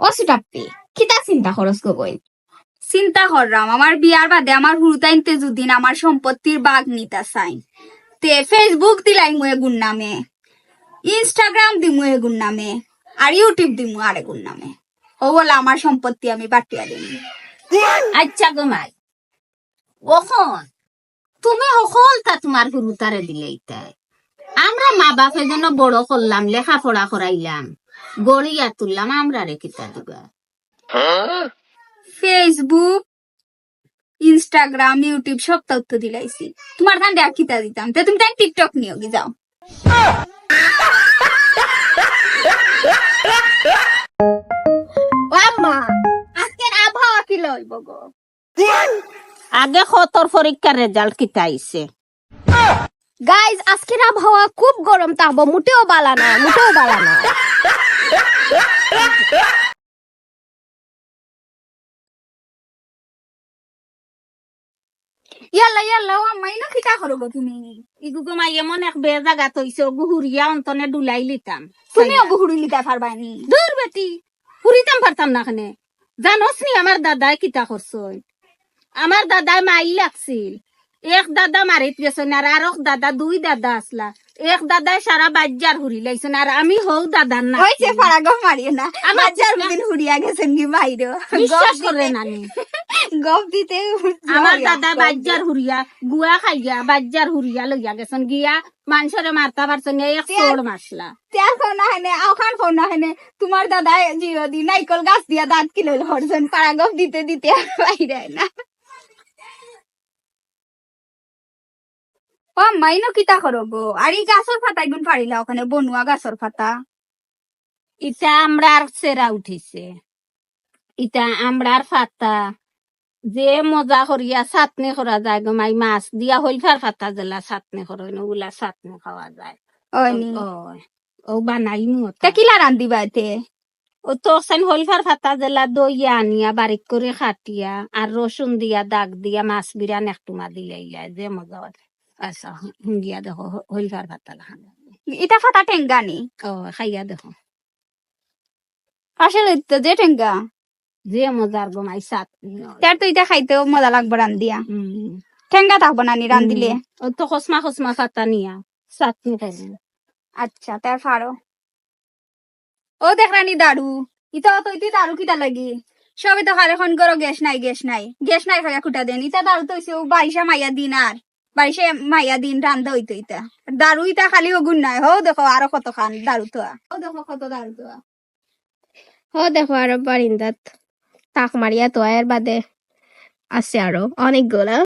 ও সুটাপ্পি কিতা চিন্তা খরচ গগৈ চিন্তা করলাম আমার বিয়ার বাদে আমার হুরুতাইনতে যদি আমার সম্পত্তির বাঘ নিতা চাই তে ফেসবুক দিলাই মু এগুন নামে। ইনস্টাগ্রাম দিমু এগুন নামে। আর ইউটিউব দিমু আর এগুন নামে। ও বলে আমার সম্পত্তি আমি বাটিয়া দিম। আচ্ছা গো মাই। ওখন তুমি সকলটা তোমার গুরুতারে দিলে ইতাই। আমরা মা বাপের জন্য বড় করলাম লেখাপড়া করাইলাম গড়িয়া তুললাম আমরা রে কিতা দিবা ফেসবুক ইনস্টাগ্রাম ইউটিউব সব তথ্য দিলাইছি। তোমার ধান দেয়া কিতা দিতাম? তে তুমি তাই টিকটক নিও কি যাও আম্মা আজকের আবহাওয়া কি লইব গো? আগে খতর পরীক্ষার রেজাল্ট কিতা আইছে? গাইজ আজকের আবহাওয়া খুব গরম তাহবো মোটেও বালা না মোটেও বালা না। ইয়াল্লা ইয়াল্লা ও আম্মা ইনো কিতা করো গো তুমি ইগুগো মাই এমন এক বে জায়গা তৈছে গুহুরিয়া অন্তনে ডুলাই লিতাম তুমিও গুহুড়ি লিতা পারবানি দূর বেটি ফুরিতাম পারতাম না খানে। জানোস নি আমার দাদাই কিতা করছই আমার দাদাই মাই লাগছিল। এক দাদা মারিত গেছেন আর আর দাদা দুই দাদা আসলা এক দাদাই সারা বাজ্জার হুরি লাইছেন আর আমি হৌ দাদার না হয়েছে ফারাগম মারিও না। আমার আমার দিন হুড়িয়া গেছেন কি বাইরে বিশ্বাস করে নানি। গপ দিতে আমার দাদা বাজ্জার হুরিয়া গুয়া খাইয়া বাজ্জার হুরিয়া লইয়া গেছেন গিয়া মানুষরে মারতা পারছেন এক চোর মাসলা তেল ফোনা আখান তোমার দাদা জিও দি নাইকল গাছ দিয়া দাঁত কিলো হরছেন পাড়া গপ দিতে দিতে বাইরে না। ও মাইনো কিতা করো গো আর এই গাছর ফাতা গুণ পারিলা ওখানে বনুয়া গাছর ফাতা ইটা আমরা আর সেরা উঠিছে। ইটা আর ফাতা যে মজা করিয়া চাটনি করা যায় গো মাই মাছ দিয়া হইফার ফাতা জেলা চাটনি করইন ওগুলা চাটনি খাওয়া যায়। ও বানাই তা কিলা রান্দিবা এতে? ও তো সেন হইফার ফাতা জেলা দইয়া আনিয়া বারিক করে খাটিয়া আর রসুন দিয়া দাগ দিয়া মাছ বিরান একটুমা দিলে যে মজা আচ্ছা হুঙ্গিয়া দেখো হইফার ফাতা লাখান ইটা ফাতা টেঙ্গানি ও খাইয়া দেখো। আসলে যে টেঙ্গা যে মজার গো মাই চাটনি তার তো ইটা খাইতেও মজা লাগবে রান্দিয়া ঠেঙ্গা থাকব নানি রান্দিলে ও তো খসমা খসমা ফাতা নিয়া চাটনি খাইব আচ্ছা তার ফারো ও দেখ রানি দারু ইতা তো ইতি দারু কিতা লাগি? সবে তো খালে খন করো গ্যাস নাই গ্যাস নাই। গ্যাস নাই খাইয়া খুটা দেন। ইতা দারু তো ও বাইশা মাইয়া দিন আর বাইশে মাইয়া দিন রান্ধা হইতো ইতা। দারু ইতা খালি ওগুন নাই। হো দেখো আরও কত খান দারু তো ও দেখো কত দারু তো ও দেখো আরও বারিন্দাত তাক মারিয়া এর বাদে আছে আরও অনেকগুলা।